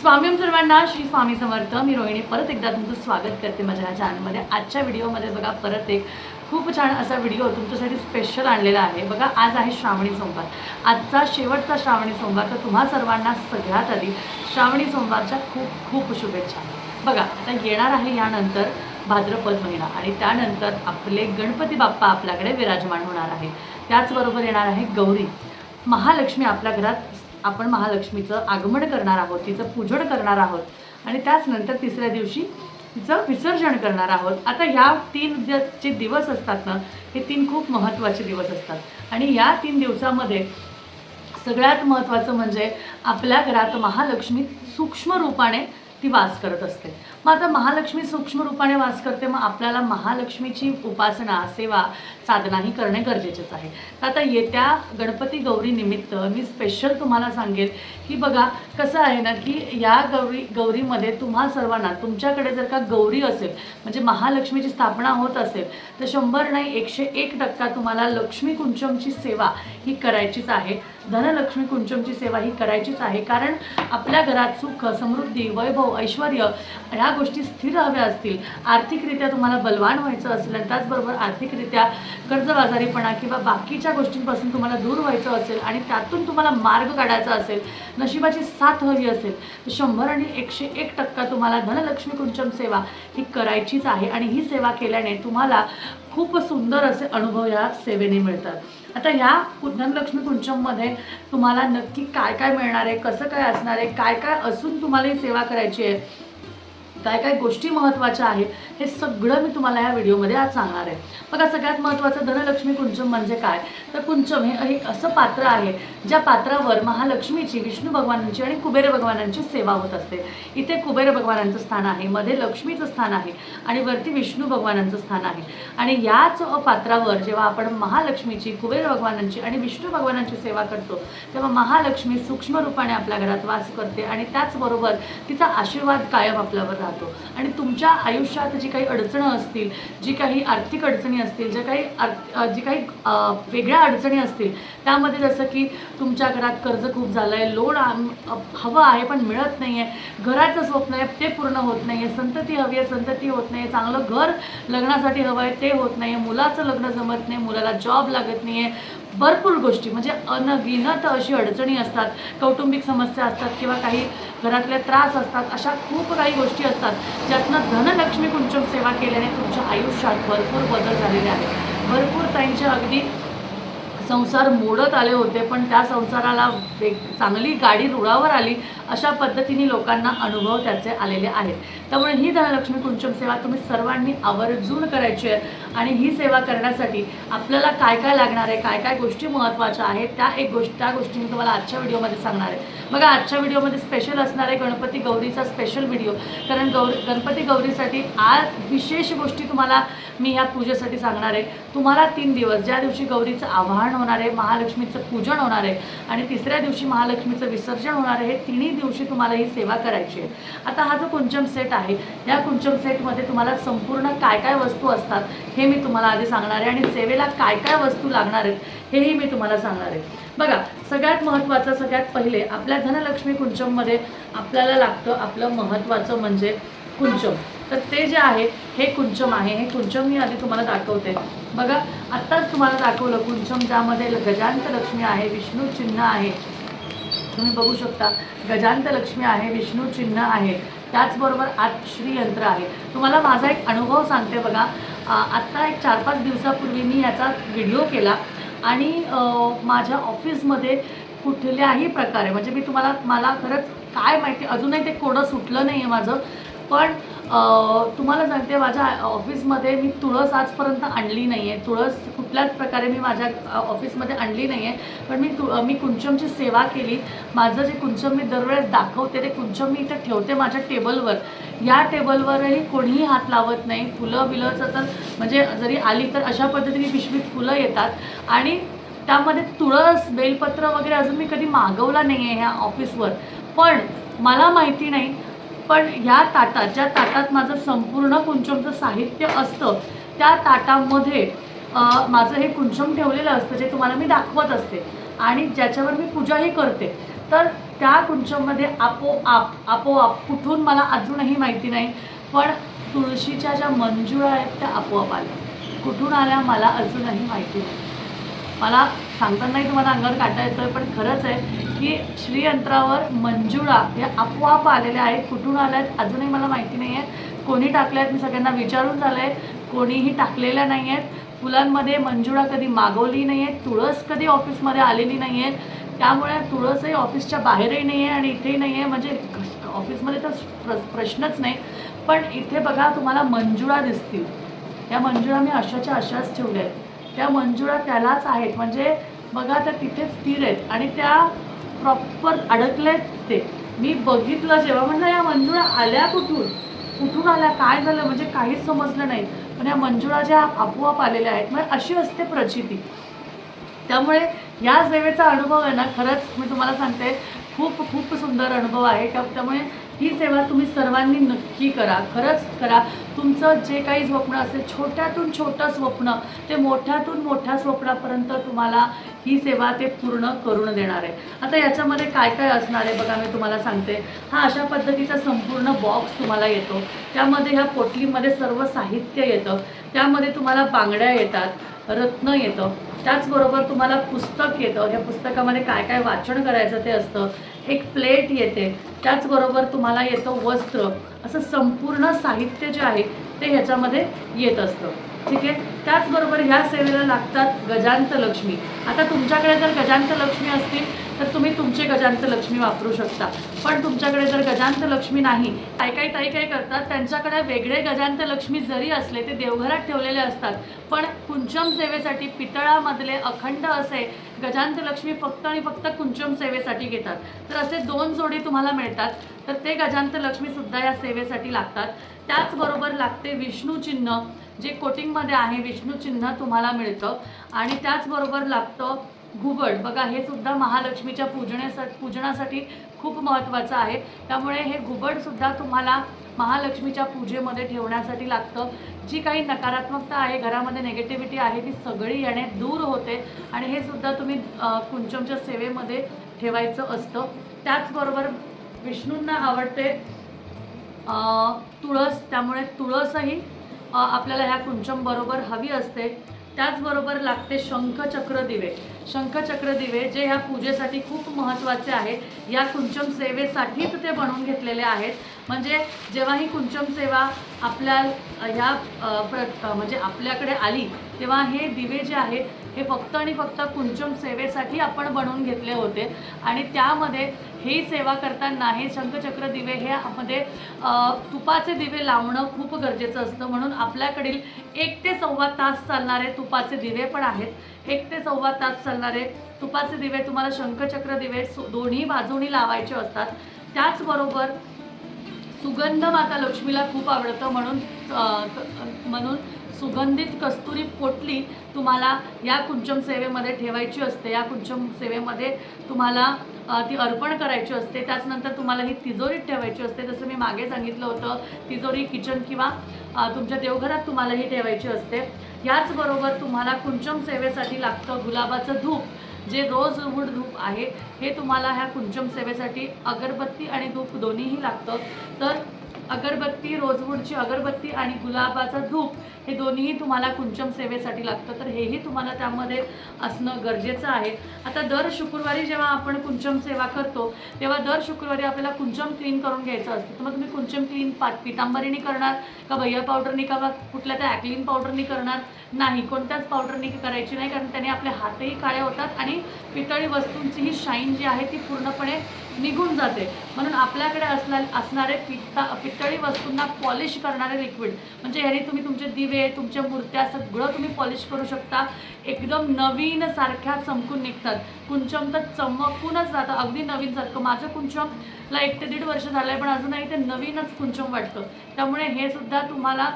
स्वामी सर्वांना श्री स्वामी समर्थ. मी रोहिणी परत एकदा तुमचं स्वागत करते माझ्या या चॅनलमध्ये आजच्या व्हिडिओमध्ये बघा परत एक खूप छान असा व्हिडिओ तुमच्यासाठी स्पेशल आणलेला आहे. बघा आज आहे श्रावणी सोमवार. आजचा शेवटचा श्रावणी सोमवार. तर तुम्हा सर्वांना सगळ्यात आधी श्रावणी सोमवारच्या खूप खूप शुभेच्छा. बघा आता येणार आहे यानंतर भाद्रपद महिना आणि त्यानंतर आपले गणपती बाप्पा आपल्याकडे विराजमान होणार आहे. त्याचबरोबर येणार आहे गौरी. महालक्ष्मी आपल्या घरात आपण महालक्ष्मीचं आगमन करणार आहोत तिचं पूजन करणार आहोत. आणि त्याच नंतर तिसऱ्या दिवशी तिचं विसर्जन करणार आहोत. आता ह्या तीन जे दिवस असतात ना हे तीन खूप महत्त्वाचे दिवस असतात. आणि या तीन दिवसामध्ये सगळ्यात महत्त्वाचं म्हणजे आपल्या घरात महालक्ष्मी सूक्ष्म रूपाने ती वास करत असते. मग आता महालक्ष्मी सूक्ष्म रूपाने वास करते मग आपल्याला महालक्ष्मीची उपासना सेवा साधनाही करणे गरजेचेच आहे. तर आता येत्या गणपती गौरी निमित्त मी स्पेशल तुम्हाला सांगेल की बघा कसं आहे ना की या गौरी गौरीमध्ये तुम्हा सर्वांना तुमच्याकडे जर का गौरी असेल म्हणजे महालक्ष्मीची स्थापना होत असेल तर शंभर नाही एकशे एक टक्का तुम्हाला लक्ष्मी कुंचमची सेवा ही करायचीच आहे. धनलक्ष्मी कुंचमची सेवा ही करायचीच आहे. कारण आपल्या घरात सुख समृद्धी वैभव ऐश्वर ह्या गोष्टी स्थिर हव्या असतील. आर्थिकरित्या तुम्हाला बलवान व्हायचं असेल आणि त्याचबरोबर आर्थिकरित्या कर्जबाजारीपणा किंवा बाकीच्या गोष्टींपासून तुम्हाला दूर व्हायचं असेल आणि त्यातून तुम्हाला मार्ग काढायचा असेल नशिबाची साथ हवी असेल तर शंभर आणि एकशे एक टक्का तुम्हाला धनलक्ष्मी कुंचम सेवा ही करायचीच आहे. आणि ही सेवा केल्याने तुम्हाला खूप सुंदर असे अनुभव या सेवेने मिळतात. आता ह्या कु- धनलक्ष्मी कुंचममध्ये तुम्हाला नक्की काय काय मिळणार आहे कसं काय असणार आहे काय काय असून तुम्हाला ही सेवा करायची आहे? काय काय गोष्टी महत्त्वाच्या आहेत हे सगळं मी तुम्हाला या व्हिडिओमध्ये आज सांगणार आहे. बघा सगळ्यात महत्त्वाचं धनलक्ष्मी कुंचम म्हणजे काय? तर कुंचम हे एक असं पात्र आहे ज्या पात्रावर महालक्ष्मीची विष्णू भगवानांची आणि कुबेर भगवानांची सेवा होत असते. इथे कुबेर भगवानांचं स्थान आहे मध्ये लक्ष्मीचं स्थान आहे आणि वरती विष्णू भगवानांचं स्थान आहे. आणि याच पात्रावर जेव्हा आपण महालक्ष्मीची कुबेर भगवानांची आणि विष्णू भगवानांची सेवा करतो तेव्हा महालक्ष्मी सूक्ष्म रूपाने आपल्या घरात वास करते आणि त्याचबरोबर तिचा आशीर्वाद कायम आपल्यावर राहतो. आणि तुमच्या आयुष्यात जी काही अडचणं असतील जी काही आर्थिक अडचणी असतील ज्या काही आर्थ जी काही वेगळ्या अडचणी असतील त्यामध्ये जसं की तुमच्या घरात कर्ज खूप झालं आहे लोन हवं आहे पण मिळत नाही आहे घराचं स्वप्न आहे ते पूर्ण होत नाही आहे संतती हवी आहे संतती होत नाही आहे चांगलं घर लग्नासाठी हवं आहे ते होत नाही आहे मुलाचं लग्न जमत नाही मुलाला जॉब लागत नाही आहे भरपूर गोष्टी. म्हणजे अनगिनत अशी अडचणी असतात कौटुंबिक समस्या असतात किंवा काही घरातले त्रास असतात अशा खूप काही गोष्टी असतात. ज्यातनं धनलक्ष्मी कुंचम सेवा केल्याने तुमच्या आयुष्यात भरपूर बदल झालेले आहेत. भरपूर त्यांचे अगदी संसार मोडत आले होते पण त्या संसाराला वेग चांगली गाडी रुळावर आली. अशा पद्धतीने लोकांना अनुभव त्याचे आलेले आहेत. त्यामुळे ही धनलक्ष्मी कुंचम सेवा तुम्ही सर्वांनी आवर्जून करायची आहे आणि ही सेवा करण्यासाठी आपल्याला काय काय लागणार आहे काय काय गोष्टी महत्त्वाच्या आहेत त्या एक गोष्ट त्या गोष्टी मी तुम्हाला आजच्या व्हिडिओमध्ये सांगणार आहे. बघा आजच्या व्हिडिओमध्ये स्पेशल असणार आहे गणपती गौरीचा स्पेशल व्हिडिओ कारण गौरी गणपती गौरीसाठी आज विशेष गोष्टी तुम्हाला मी ह्या पूजेसाठी सांगणार आहे. तुम्हाला तीन दिवस ज्या दिवशी गौरीचं आवाहन होणार आहे महालक्ष्मीचं पूजन होणार आहे आणि तिसऱ्या दिवशी महालक्ष्मीचं विसर्जन होणार आहे हे तिन्ही दिवशी तुम्हाला ही सेवा करायची आहे. आता हा जो कुंचम सेट आहे या कुंचम सेटमध्ये तुम्हाला संपूर्ण काय काय वस्तू असतात हे मी तुम्हाला आधी सांगणार आहे आणि सेवेला काय काय वस्तू लागणार आहेत हेही मी तुम्हाला सांगणार आहे. बघा सगळ्यात महत्त्वाचं सगळ्यात पहिले आपल्या धनलक्ष्मी कुंचममध्ये आपल्याला लागतं आपलं महत्त्वाचं म्हणजे कुंचम. तर ते जे आहे हे कुंचम आहे. हे कुंचम मी आधी तुम्हाला दाखवते. बघा आत्ताच तुम्हाला दाखवलं कुंचम ज्यामध्ये गजांत लक्ष्मी आहे विष्णू चिन्ह आहे तुम्ही बघू शकता गजांत लक्ष्मी आहे विष्णू चिन्ह आहे त्याचबरोबर आज श्रीयंत्र आहे. तुम्हाला माझा एक अनुभव सांगते बघा. आत्ता एक चार पाच दिवसापूर्वी मी याचा व्हिडिओ केला आणि माझ्या ऑफिसमध्ये कुठल्याही प्रकारे म्हणजे मी तुम्हाला मला खरंच काय माहिती अजूनही ते कोडं सुटलं नाही आहे माझं. पण तुम्हाला सांगते माझ्या ऑफिसमध्ये मी तुळस आजपर्यंत आणली नाही आहे तुळस कुठल्याच प्रकारे मी माझ्या ऑफिसमध्ये आणली नाही आहे पण मी तु मी कुंचमची सेवा केली. माझं जे कुंचम मी दरवेळेस दाखवते ते कुंचम मी इथे ठेवते माझ्या टेबलवर. या टेबलवरही कोणीही हात लावत नाही. फुलं बिलंचं तर म्हणजे जरी आली तर अशा पद्धतीने पिशवीत फुलं येतात. आणि त्यामध्ये तुळस बेलपत्र वगैरे अजून मी कधी मागवला नाही आहे ह्या ऑफिसवर. पण मला माहिती नाही पण ह्या ताटात ज्या ताटात माझं संपूर्ण कुंचमचं साहित्य असतं त्या ताटामध्ये माझं हे कुंचम ठेवलेलं असतं जे तुम्हाला मी दाखवत असते आणि ज्याच्यावर मी पूजाही करते तर त्या कुंचममध्ये आपोआप आपोआप कुठून मला अजूनही माहिती नाही पण तुळशीच्या ज्या मंजुळा आहेत त्या आपोआप आल्या. कुठून आल्या मला अजूनही माहिती नाही. मला सांगतानाही तुम्हाला अंगावर काटा येतोय पण खरंच आहे की श्रीयंत्रावर मंजुळा या आपोआप आलेल्या आहेत. कुठून आल्या आहेत अजूनही मला माहिती नाही आहे कोणी टाकल्या आहेत मी सगळ्यांना विचारून झालं आहे कोणीही टाकलेल्या नाही आहेत फुलांमध्ये मंजुळा कधी मागवली नाही आहे तुळस कधी ऑफिसमध्ये आलेली नाही आहे त्यामुळे तुळसही ऑफिसच्या बाहेरही नाही आहे आणि इथेही नाही आहे म्हणजे ऑफिसमध्ये तर प्रश्नच नाही. पण इथे बघा तुम्हाला मंजुळा दिसतील. या मंजुळा मी अशाच्या अशाच ठेवल्या आहेत. त्या मंजुळा त्यालाच आहेत. म्हणजे बघा त्या तिथे स्थिर आहेत आणि त्या प्रॉपर अडकलेत ते. मी बघितलं जेव्हा म्हणलं या मंजुळा आल्या कुठून? कुठून आल्या? काय झालं? म्हणजे काहीच समजलं नाही. पण या मंजुळा ज्या आपोआप आलेल्या आहेत म्हणजे अशी असते प्रचिती. त्यामुळे या सेवेचा अनुभव आहे ना खरंच मी तुम्हाला सांगते खूप खूप सुंदर अनुभव आहे. त्यामुळे ही सेवा तुम्ही सर्वांनी नक्की करा. खरंच करा. तुमचं जे काही स्वप्न असेल छोट्यातून छोटं स्वप्न ते मोठ्यातून मोठ्या स्वप्नापर्यंत तुम्हाला ही सेवा ते पूर्ण करून देणार आहे. आता याच्यामध्ये काय काय असणार आहे बघा मी तुम्हाला सांगते. हा अशा पद्धतीचा संपूर्ण बॉक्स तुम्हाला येतो. त्यामध्ये ह्या पोटलीमध्ये सर्व साहित्य येतं. त्यामध्ये तुम्हाला बांगड्या येतात रत्न येतं. त्याचबरोबर तुम्हाला पुस्तक येतं. ह्या पुस्तकामध्ये काय काय वाचन करायचं ते असतं. एक प्लेट येते. त्याचबरोबर तुम्हाला येतं वस्त्र. असं संपूर्ण साहित्य जे आहे ते ह्याच्यामध्ये येत असतं. ठीक आहे? त्याचबरोबर ह्या सेवेला लागतात गजांत लक्ष्मी आता तुमच्याकडे जर गजांत लक्ष्मी असतील तर तुम्ही तुमचे गजांत लक्ष्मी वापरू शकता. पण तुमच्याकडे जर गजांत लक्ष्मी नाही काही काही ताई काय करतात? त्यांच्याकडे वेगळे गजांत लक्ष्मी जरी असले ते देवघरात ठेवलेले असतात. पण कुंचम सेवेसाठी पितळामधले अखंड असे गजांत लक्ष्मी फक्त आणि फक्त कुंचम सेवेसाठी घेतात. तर असे दोन जोडी तुम्हाला मिळतात. तर ते गजांत लक्ष्मीसुद्धा या सेवेसाठी लागतात. त्याचबरोबर लागते विष्णू चिन्ह जे कोटिंगमध्ये आहे विष्णू चिन्ह तुम्हाला मिळतं. आणि त्याचबरोबर लागतं घुबड. बघा हे सुद्धा महालक्ष्मीच्या पूजण्यासाठी पूजनासाठी खूप महत्त्वाचं आहे. त्यामुळे हे घुबडसुद्धा तुम्हाला महालक्ष्मीच्या पूजेमध्ये ठेवण्यासाठी लागतं. जी काही नकारात्मकता आहे घरामध्ये नेगेटिव्हिटी आहे ती सगळी येणे दूर होते आणि हे सुद्धा तुम्ही कुंचमच्या सेवेमध्ये ठेवायचं असतं. त्याचबरोबर विष्णूंना आवडते तुळस. त्यामुळे तुळसही आपल्याला ह्या कुंचमबरोबर हवी असते. त्याचबरोबर लागते शंखचक्र दिवे शंखचक्र दिवे जे ह्या पूजेसाठी खूप महत्त्वाचे आहे या कुंचम सेवेसाठीच ते बनवून घेतलेले आहेत. म्हणजे जेव्हा ही कुंचम सेवा आपल्या ह्या प्र म्हणजे आपल्याकडे आली तेव्हा हे दिवे जे आहेत हे फक्त आणि फक्त कुंचम सेवेसाठी आपण बनवून घेतले होते. आणि त्यामध्ये ही सेवा करताना हे शंखचक्र दिवे हे मध्ये तुपाचे दिवे लावणं खूप गरजेचं असतं. म्हणून आपल्याकडील एक ते सव्वा तास चालणारे तुपाचे दिवे पण आहेत. एक ते सव्वा तास चालणारे तुपाचे दिवे तुम्हाला शंखचक्र दिवे दोन्ही बाजूनी लावायचे असतात. त्याचबरोबर सुगंध माता लक्ष्मीला खूप आवडतं. म्हणून म्हणून सुगंधित कस्तुरी पोटली तुम्हाला या कुंचम सेवेमध्ये ठेवायची असते. या कुंचम सेवेमध्ये तुम्हाला ती अर्पण करायची असते. त्याचनंतर तुम्हाला ही तिजोरीत ठेवायची असते. जसं मी मागे सांगितलं होतं तिजोरी किचन किंवा तुमच्या देवघरात तुम्हाला ही ठेवायची असते. याचबरोबर तुम्हाला कुंचम सेवेसाठी लागतं गुलाबाचं धूप. जे रोज वूड धूप आहे हे तुम्हाला ह्या कुंचम सेवेसाठी अगरबत्ती आणि धूप दोन्हीही लागतं. तर अगरबत्ती रोजवूडची अगरबत्ती आणि गुलाबाचं धूप हे दोन्हीही तुम्हाला कुंचम सेवेसाठी लागतं. तर हेही तुम्हाला त्यामध्ये असणं गरजेचं आहे. आता दर शुक्रवारी जेव्हा आपण कुंचम सेवा करतो तेव्हा दर शुक्रवारी आपल्याला कुंचम क्लीन करून घ्यायचं असतं. तर मग तुम्ही कुंचम क्लीन पा पितांबरीने करणार का भैया पावडरनी का बा कुठल्या त्या ॲक्लिन पावडरनी करणार? नाही कोणत्याच पावडरने करायची नाही कारण त्याने आपले हातही काळे होतात आणि पितळी वस्तूंची ही शाईन जी आहे ती पूर्णपणे निघून जाते. म्हणून आपल्याकडे असला असणारे पित्ता पितळी वस्तूंना पॉलिश करणारे लिक्विड म्हणजे ह्याने तुम्ही तुमचे दिवे तुमच्या मूर्त्या सगळं तुम्ही पॉलिश करू शकता. एकदम नवीन सारख्या चमकून निघतात. कुंचम तर चमकूनच जातं. अगदी नवीन सारखं. माझं कुंचमला एक ते दीड वर्ष झालं आहे पण अजूनही ते नवीनच कुंचम वाटतं. त्यामुळे हे सुद्धा तुम्हाला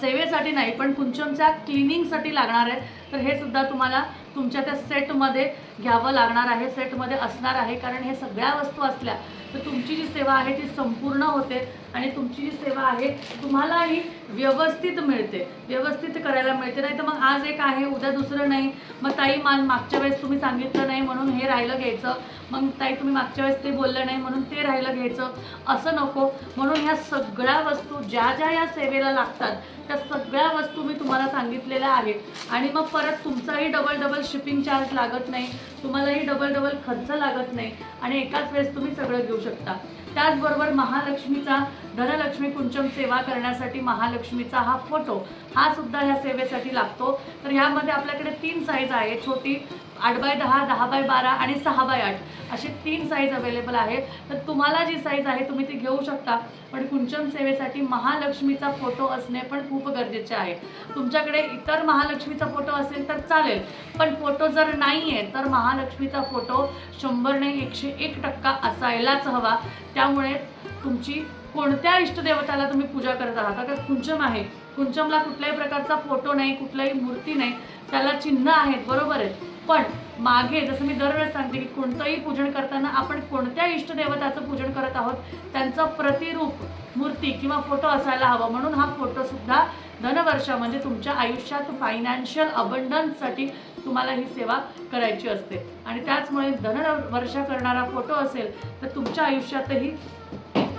सेवेसाठी नाही पण कुंचमच्या क्लिनिंगसाठी लागणार आहे तर हे सुद्धा तुम्हाला तुमच्या त्या सेटमध्ये घ्यावं लागणार आहे सेटमध्ये असणार आहे. कारण हे सगळ्या वस्तू असल्या तर तुमची जी सेवा आहे ती संपूर्ण होते. आणि तुमची जी सेवा आहे तुम्हालाही व्यवस्थित मिळते. व्यवस्थित करायला मिळते. नाही तर मग आज एक आहे उद्या दुसरं नाही. मग ताई मा मागच्या वेळेस तुम्ही सांगितलं नाही म्हणून हे राहिलं घ्यायचं. मग ताई तुम्ही मागच्या वेळेस ते बोललं नाही म्हणून ते राहिलं घ्यायचं. असं नको. म्हणून ह्या सगळ्या वस्तू ज्या ज्या या सेवेला लागतात त्या सगळ्या वस्तू मी तुम्हाला सांगितलेल्या आहेत. आणि मग परत तुमचाही डबल डबल शिपिंग चार्ज लागत नाही. तुम्हालाही डबल डबल खर्च लागत नाही आणि एकाच वेळेस तुम्ही सगळं घेऊ शकता. त्याचबरोबर महालक्ष्मीचा धनलक्ष्मी कुंचम सेवा करण्यासाठी महालक्ष्मीचा हा फोटो हा सुद्धा ह्या सेवेसाठी लागतो. तर ह्यामध्ये आपल्याकडे तीन साईज आहे छोटी आठ बाय दहा दहा बाय बारा आणि सहा बाय आठ असे तीन साईज अवेलेबल आहेत. तर तुम्हाला जी साईज आहे तुम्ही ती घेऊ शकता. पण कुंचम सेवेसाठी महालक्ष्मीचा फोटो असणे पण खूप गरजेचे आहे. तुमच्याकडे इतर महालक्ष्मीचा फोटो असेल तर चालेल. पण फोटो जर नाही आहे तर महालक्ष्मीचा फोटो शंभरने एकशे एक टक्का असायलाच हवा. त्यामुळे तुमची कोणत्या इष्टदेवताला तुम्ही पूजा करत आहात? का कुंचम आहे कुंचमला कुठल्याही प्रकारचा फोटो नाही कुठल्याही मूर्ती नाही त्याला चिन्ह आहेत बरोबर आहे. पण मागे जसं मी दरवेळेस सांगते की कोणतंही पूजन करताना आपण कोणत्या इष्टदेवताचं पूजन करत आहोत त्यांचं प्रतिरूप मूर्ती किंवा फोटो असायला हवा. म्हणून हा फोटोसुद्धा धनवर्षा म्हणजे तुमच्या आयुष्यात फायनान्शियल अबंडन्ससाठी तुम्हाला ही सेवा करायची असते. आणि त्याचमुळे धनवर्षा करणारा फोटो असेल तर तुमच्या आयुष्यातही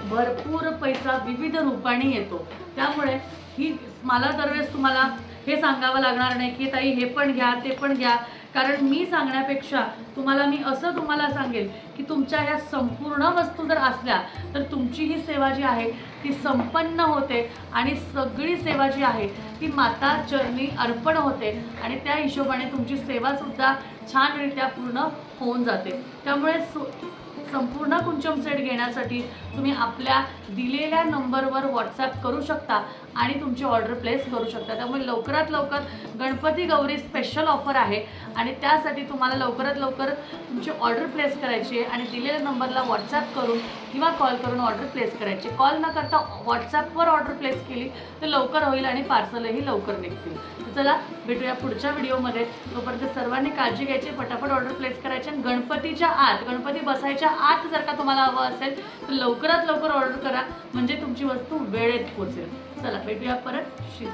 भरपूर पैसा विविध रूपाने येतो. त्यामुळे ही मला दरवेळेस तुम्हाला हे सांगावं लागणार नाही की ताई हे पण घ्या ते पण घ्या. कारण मी सांगण्यापेक्षा तुम्हाला मी असं तुम्हाला सांगेल की तुमच्या ह्या संपूर्ण वस्तू जर असल्या तर तुमची ही सेवा जी आहे ती संपन्न होते आणि सगळी सेवा जी आहे ती माता चरणी अर्पण होते आणि त्या हिशोबाने तुमची सेवासुद्धा छानरित्या पूर्ण होऊन जाते. त्यामुळे सु संपूर्ण कुंचम सेट घेण्यासाठी तुम्ही आपल्या दिलेल्या नंबरवर व्हॉट्सॲप करू शकता आणि तुमची ऑर्डर प्लेस करू शकता. त्यामुळे लवकरात लवकर गणपती गौरी स्पेशल ऑफर आहे आणि त्यासाठी तुम्हाला लवकरात लवकर तुमची ऑर्डर प्लेस करायची आहे आणि दिलेल्या नंबरला व्हॉट्सॲप करून किंवा कॉल करून ऑर्डर प्लेस करायची. कॉल न करता व्हॉट्सॲपवर ऑर्डर प्लेस केली तर लवकर होईल आणि पार्सलही लवकर निघतील. चला भेटूया पुढच्या व्हिडिओमध्ये तोपर्यंत सर्वांनी काळजी घ्यायची फटाफट ऑर्डर प्लेस करायची आणि गणपतीच्या आत गणपती बसायच्या आत जर का तुम्हाला हवं असेल तर लवकरात लवकर ऑर्डर करा. म्हणजे तुमची वस्तू वेळेत पोचेल चला भेटूया परत. श्री